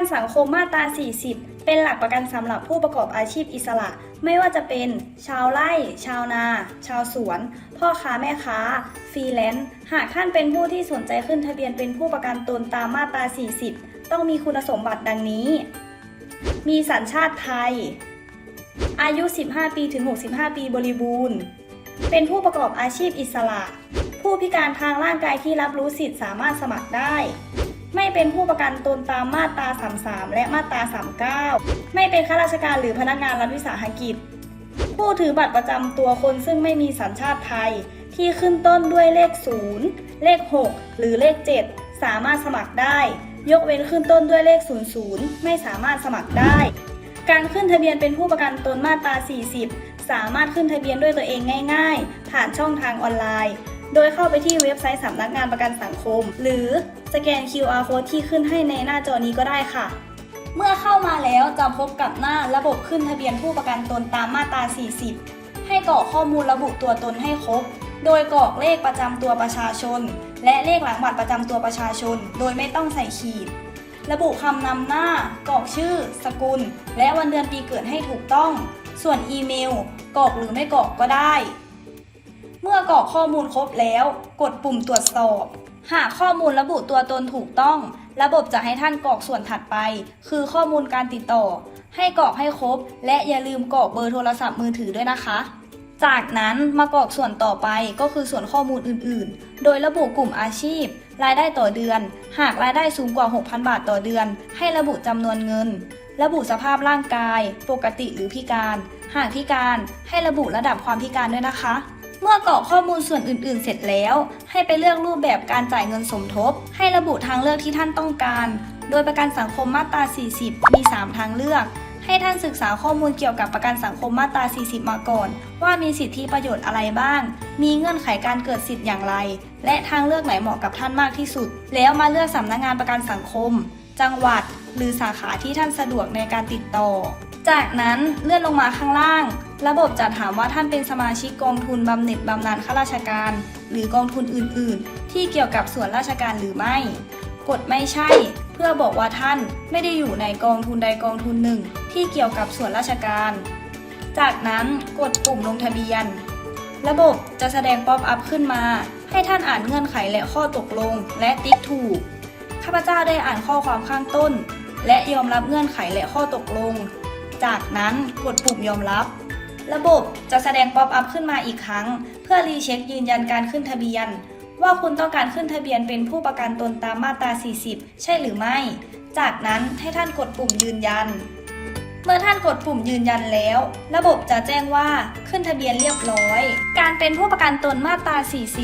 กันสังคมมาตรา 40 เป็นหลักประกันสำหรับผู้ประกอบอาชีพอิสระ ไม่ว่าจะเป็น ชาวไร่ ชาวนา ชาวสวน พ่อค้าแม่ค้า ฟรีแลนซ์ หากท่านเป็นผู้ที่สนใจขึ้นทะเบียนเป็นผู้ประกันตนตามมาตรา 40 ต้องมีคุณสมบัติดังนี้ มีสัญชาติไทย อายุ 15 ปีถึง 65 ปีบริบูรณ์ เป็นผู้ประกอบอาชีพอิสระ ผู้พิการทางร่างกายที่รับรู้สิทธิ์สามารถสมัครได้ ไม่เป็นผู้ประกันตนตามมาตรา 33 และมาตรา 39 ไม่เป็นข้าราชการหรือพนักงานรัฐวิสาหกิจ ผู้ถือบัตรประจำตัวคนซึ่งไม่มีสัญชาติไทย ที่ขึ้นต้นด้วยเลข 0 เลข 6 หรือเลข 7 สามารถสมัครได้ ยกเว้นขึ้นต้นด้วยเลข 00 ไม่สามารถสมัครได้ การขึ้นทะเบียนเป็นผู้ประกันตนมาตรา 40 สามารถขึ้นทะเบียนด้วยตัวเองง่าย ๆ ผ่านช่องทางออนไลน์ โดยเข้าไปที่เว็บไซต์สำนักงานประกันสังคม หรือสแกน QR code ที่ขึ้นให้ในหน้าจอนี้ก็ได้ค่ะ เมื่อเข้ามาแล้วจะพบกับหน้าระบบขึ้นทะเบียนผู้ประกันตนตามมาตรา 40 ให้กรอกข้อมูลระบุตัวตนให้ครบ โดยกรอกเลขประจำตัวประชาชน และเลขหลังบัตรประจำตัวประชาชน โดยไม่ต้องใส่ขีด ระบุคำนำหน้ากรอกชื่อ สกุล และวันเดือนปีเกิดให้ถูกต้อง ส่วนอีเมลกรอกหรือไม่กรอกก็ได้ เมื่อกรอกข้อมูลครบแล้ว กดปุ่มตรวจสอบ หากข้อมูลระบุตัวตนถูกต้อง ระบบจะให้ท่านกรอกส่วนถัดไป คือข้อมูลการติดต่อ ให้กรอกให้ครบ และอย่าลืมกรอกเบอร์โทรศัพท์มือถือด้วยนะคะ จากนั้นมากรอกส่วนต่อไปก็คือส่วนข้อมูลอื่นๆ โดยระบุกลุ่มอาชีพ รายได้ต่อเดือน หากรายได้สูงกว่า 6,000 บาทต่อเดือน ให้ระบุจำนวนเงิน ระบุสภาพร่างกาย ปกติหรือพิการ หากพิการให้ระบุระดับความพิการด้วยนะคะ เมื่อกรอกข้อมูลส่วนอื่น ๆ เสร็จแล้ว ให้ไปเลือกรูปแบบการจ่ายเงินสมทบ ให้ระบุทางเลือกที่ท่านต้องการ โดยประกันสังคมมาตรา 40 มี 3 ทางเลือก ให้ท่านศึกษาข้อมูลเกี่ยวกับประกันสังคมมาตรา 40 มาก่อน ว่ามีสิทธิประโยชน์อะไรบ้าง มีเงื่อนไขการเกิดสิทธิ์อย่างไร และทางเลือกไหนเหมาะกับท่านมากที่สุด แล้วมาเลือกสำนักงานประกันสังคม จังหวัด หรือสาขาที่ท่านสะดวกในการติดต่อ จากนั้นเลื่อนลงมาข้างล่าง ระบบจะถามว่าท่านเป็นสมาชิกกองทุนบำเหน็จบำนาญข้าราชการ หรือกองทุนอื่น ๆ ที่เกี่ยวกับส่วนราชการหรือไม่ กดไม่ใช่ เพื่อบอกว่าท่านไม่ได้อยู่ในกองทุนใดกองทุนหนึ่ง ที่เกี่ยวกับส่วนราชการ จากนั้นกดปุ่มลงทะเบียน ระบบจะแสดงป๊อปอัพขึ้นมา ให้ท่านอ่านเงื่อนไขและข้อตกลง และติ๊กถูกข้าพเจ้าได้อ่านข้อความข้างต้น และยอมรับเงื่อนไขและข้อตกลง จากนั้นกดปุ่มยอมรับ ระบบจะแสดงป๊อปอัพขึ้นมาอีกครั้ง เพื่อรีเช็คยืนยันการขึ้นทะเบียน ว่าคุณต้องการขึ้นทะเบียนเป็นผู้ประกันตนตามมาตรา 40 ใช่หรือไม่ จากนั้นให้ท่านกดปุ่มยืนยัน เมื่อท่านกดปุ่มยืนยันแล้ว ระบบจะแจ้งว่าขึ้นทะเบียนเรียบร้อย การเป็นผู้ประกันตนมาตรา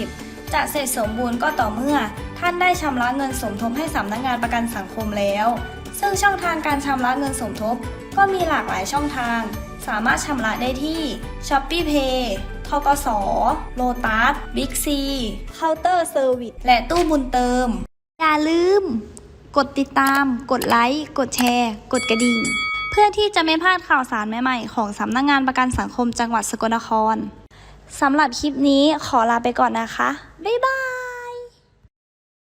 40จะเสร็จสมบูรณ์ก็ต่อเมื่อ ท่านได้ชำระเงินสมทบให้สำนักงานประกันสังคมแล้ว ซึ่งช่องทางการชำระเงินสมทบ ก็มีหลากหลายช่องทาง สามารถชำระได้ที่ s h o p e e Pay ทกส โลตัส Big C เคาน์เตอร์เซอร์วิส และตู้บุญเติม อย่าลืม กดติดตาม กดไลค์ กดแชร์ กดกระดิ่ง เพื่อที่จะไม่พลาดข่าวสารใหม่ๆ ของสำนักงงานประกันสังคมจังหวัดสกลนคร สำหรับคลิปนี้ขอลาไปก่อนนะคะ บ๊ายบาย